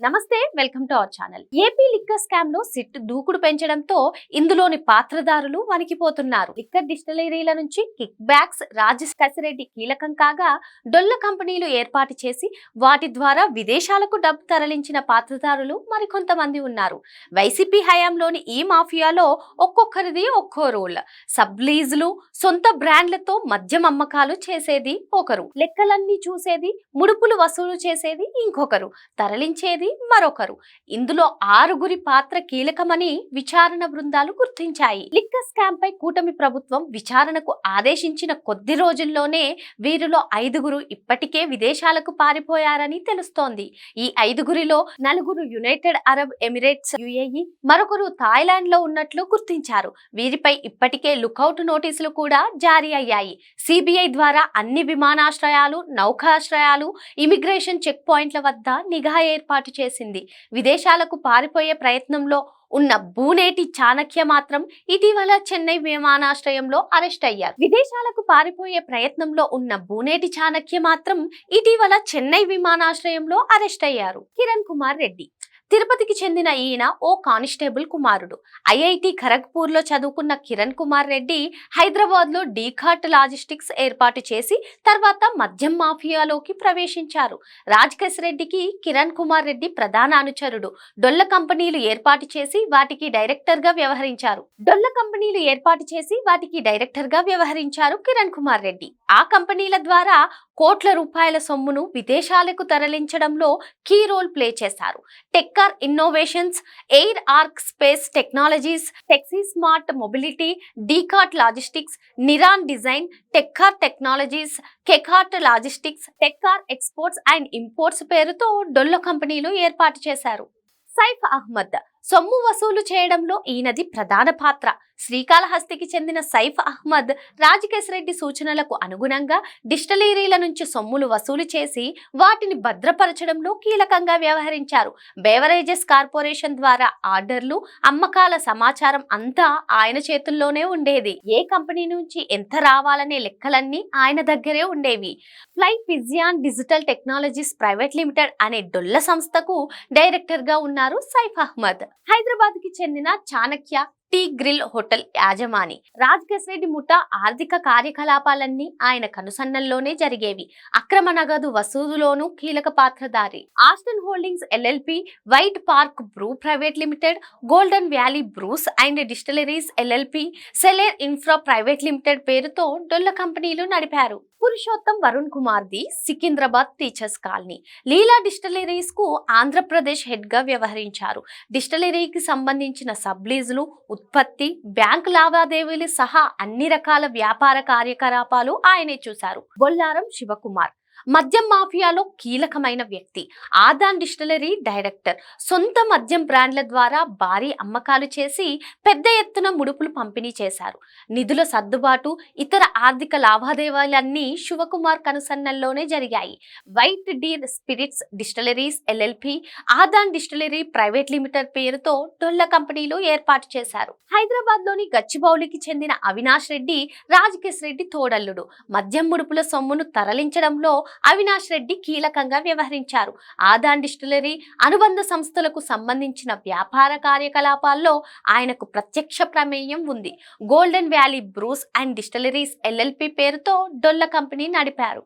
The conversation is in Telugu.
నమస్తే welcome to our channel. AP liquor స్కామ్లో సిట్ దూకుడు పెంచడంతో ఇందులోని పాత్రదారులు వణికిపోతున్నారు. లిక్కర్ డిస్టిలరీల నుంచి కిక్ బ్యాక్స్ రాజేష్ కసిరెడ్డి కీలకం కాగా డొల్ల కంపెనీలు ఏర్పాటు చేసి వాటి ద్వారా విదేశాలకు డబ్బు తరలించిన పాత్రదారులు మరికొంతమంది ఉన్నారు. వైసీపీ హయాంలోని ఈ మాఫియాలో ఒక్కొక్కరిది ఒక్కో రోల్. సబ్ లీజులు సొంత బ్రాండ్లతో మద్యం అమ్మకాలు చేసేది ఒకరు. లెక్కలన్నీ చూసేది ముడుపులు వసూలు చేసేది ఇంకొకరు. తరలించేది మరొకరు. ఇందులో ఆరుగురి పాత్ర కీలకమని విచారణ బృందాలు గుర్తించాయి. లిక్కస్ స్కామ్ పై కూటమి ప్రభుత్వం విచారణకు ఆదేశించిన కొద్ది రోజుల్లోనే వీరిలో ఐదుగురు ఇప్పటికే విదేశాలకు పారిపోయారని తెలుస్తోంది. ఈ ఐదుగురిలో నలుగురు యునైటెడ్ అరబ్ ఎమిరేట్స్ యుఏఈ మరొకరు థాయిలాండ్లో ఉన్నట్లు గుర్తించారు. వీరిపై ఇప్పటికే లుకౌట్ నోటీసులు కూడా జారీ అయ్యాయి. సిబిఐ ద్వారా అన్ని విమానాశ్రయాలు నౌకాశ్రయాలు ఇమిగ్రేషన్ చెక్ పాయింట్ల వద్ద నిఘా ఏర్పాటు చేసింది. విదేశాలకు పారిపోయే ప్రయత్నంలో ఉన్న బూనేటి చాణక్య మాత్రం ఇటీవల చెన్నై విమానాశ్రయంలో అరెస్ట్ అయ్యారు. విదేశాలకు పారిపోయే ప్రయత్నంలో ఉన్న బూనేటి చాణక్య మాత్రం ఇటీవల చెన్నై విమానాశ్రయంలో అరెస్ట్ అయ్యారు. కిరణ్ కుమార్ రెడ్డి తిరుపతికి చెందిన ఈయన ఓ కానిస్టేబుల్ కుమారుడు. ఐఐటి ఖరగ్పూర్లో చదువుకున్న కిరణ్ కుమార్ రెడ్డి హైదరాబాద్లో డీఘాట్ డీకాట్ లాజిస్టిక్స్ ఏర్పాటు చేసి తర్వాత మద్యం మాఫియాలోకి ప్రవేశించారు. రాజకేశ్ రెడ్డికి కిరణ్ కుమార్ రెడ్డి ప్రధాన అనుచరుడు. డొల్ల కంపెనీలు ఏర్పాటు చేసి వాటికి డైరెక్టర్గా వ్యవహరించారు. డొల్ల కంపెనీలు ఏర్పాటు చేసి వాటికి డైరెక్టర్గా వ్యవహరించారు కిరణ్ కుమార్ రెడ్డి. ఆ కంపెనీల ద్వారా కోట్ల రూపాయల సొమ్మును విదేశాలకు తరలించడంలో కీ రోల్ ప్లే చేశారు. టెక్కార్ innovations air arc space technologies టెక్సీ smart mobility డీకాట్ లాజిస్టిక్స్ నిరాన్ డిజైన్ టెక్కార్ టెక్నాలజీస్ కెకార్ట్ లాజిస్టిక్స్ టెక్కార్ ఎక్స్పోర్ట్స్ అండ్ ఇంపోర్ట్స్ పేరుతో డొల్ల కంపెనీలు ఏర్పాటు చేశారు. సైఫ్ అహ్మద్ సొమ్ము వసూలు చేయడంలో ఈయనది ప్రధాన పాత్ర. శ్రీకాళహస్తికి చెందిన సైఫ్ అహ్మద్ రాజకేశ్ రెడ్డి సూచనలకు అనుగుణంగా డిస్టలీరీల నుంచి సొమ్ములు వసూలు చేసి వాటిని భద్రపరచడంలో కీలకంగా వ్యవహరించారు. బేవరేజెస్ కార్పొరేషన్ ద్వారా ఆర్డర్లు అమ్మకాల సమాచారం అంతా ఆయన చేతుల్లోనే ఉండేది. ఏ కంపెనీ నుంచి ఎంత రావాలనే లెక్కలన్నీ ఆయన దగ్గరే ఉండేవి. Fly pigeon digital technologies private limited అనే డొల్ల సంస్థకు డైరెక్టర్గా ఉన్నారు సైఫ్ అహ్మద్. హైదరాబాద్కి చెందిన చాణక్య టీ గ్రిల్ హోటల్ యాజమాని. రాజకేశ్ రెడ్డి ముఠా ఆర్థిక కార్యకలాపాలన్నీ ఆయన కనుసన్నల్లోనే జరిగేవి. అక్రమ నగదు వసూలులోనూ కీలక పాత్రధారి Aston holdings LLP white park brew private limited golden valley brews and distilleries LLP సెలేర్ infra private limited పేరుతో డొల్ల కంపెనీలు నడిపారు. పురుషోత్తం వరుణ్ కుమార్ ది సికింద్రాబాద్ టీచర్స్ కాలనీ. లీలా డిస్టలరీస్కు ఆంధ్రప్రదేశ్ హెడ్గా వ్యవహరించారు డిస్టలరీకి సంబంధించిన సబ్లీజులు ఉత్పత్తి బ్యాంక్ లావాదేవీలు సహా అన్ని రకాల వ్యాపార కార్యకలాపాలు ఆయనే చూశారు. బొల్లారం శివకుమార్. మద్యం మాఫియాలో కీలకమైన వ్యక్తి. Adan distillery director. సొంత మద్యం బ్రాండ్ల ద్వారా భారీ అమ్మకాలు చేసి పెద్ద ఎత్తున ముడుపులు పంపిణీ చేశారు. నిధుల సర్దుబాటు ఇతర ఆర్థిక లావాదేవీలన్నీ శివకుమార్ కనుసన్నల్లోనే జరిగాయి. White deer spirits distilleries LLP Adan distillery private limited పేరుతో డొల్ల కంపెనీలు ఏర్పాటు చేశారు. హైదరాబాద్లోని గచ్చిబౌలికి చెందిన అవినాష్ రెడ్డి రాజకేశ్ రెడ్డి తోడల్లుడు. మద్యం ముడుపుల సొమ్మును తరలించడంలో అవినాష్ రెడ్డి కీలకంగా వ్యవహరించారు. ఆదాన్ డిస్టిలరీ అనుబంధ సంస్థలకు సంబంధించిన వ్యాపార కార్యకలాపాల్లో ఆయనకు ప్రత్యక్ష ప్రమేయం ఉంది. Golden valley brews and distilleries LLP పేరుతో డొల్ల కంపెనీ నడిపారు.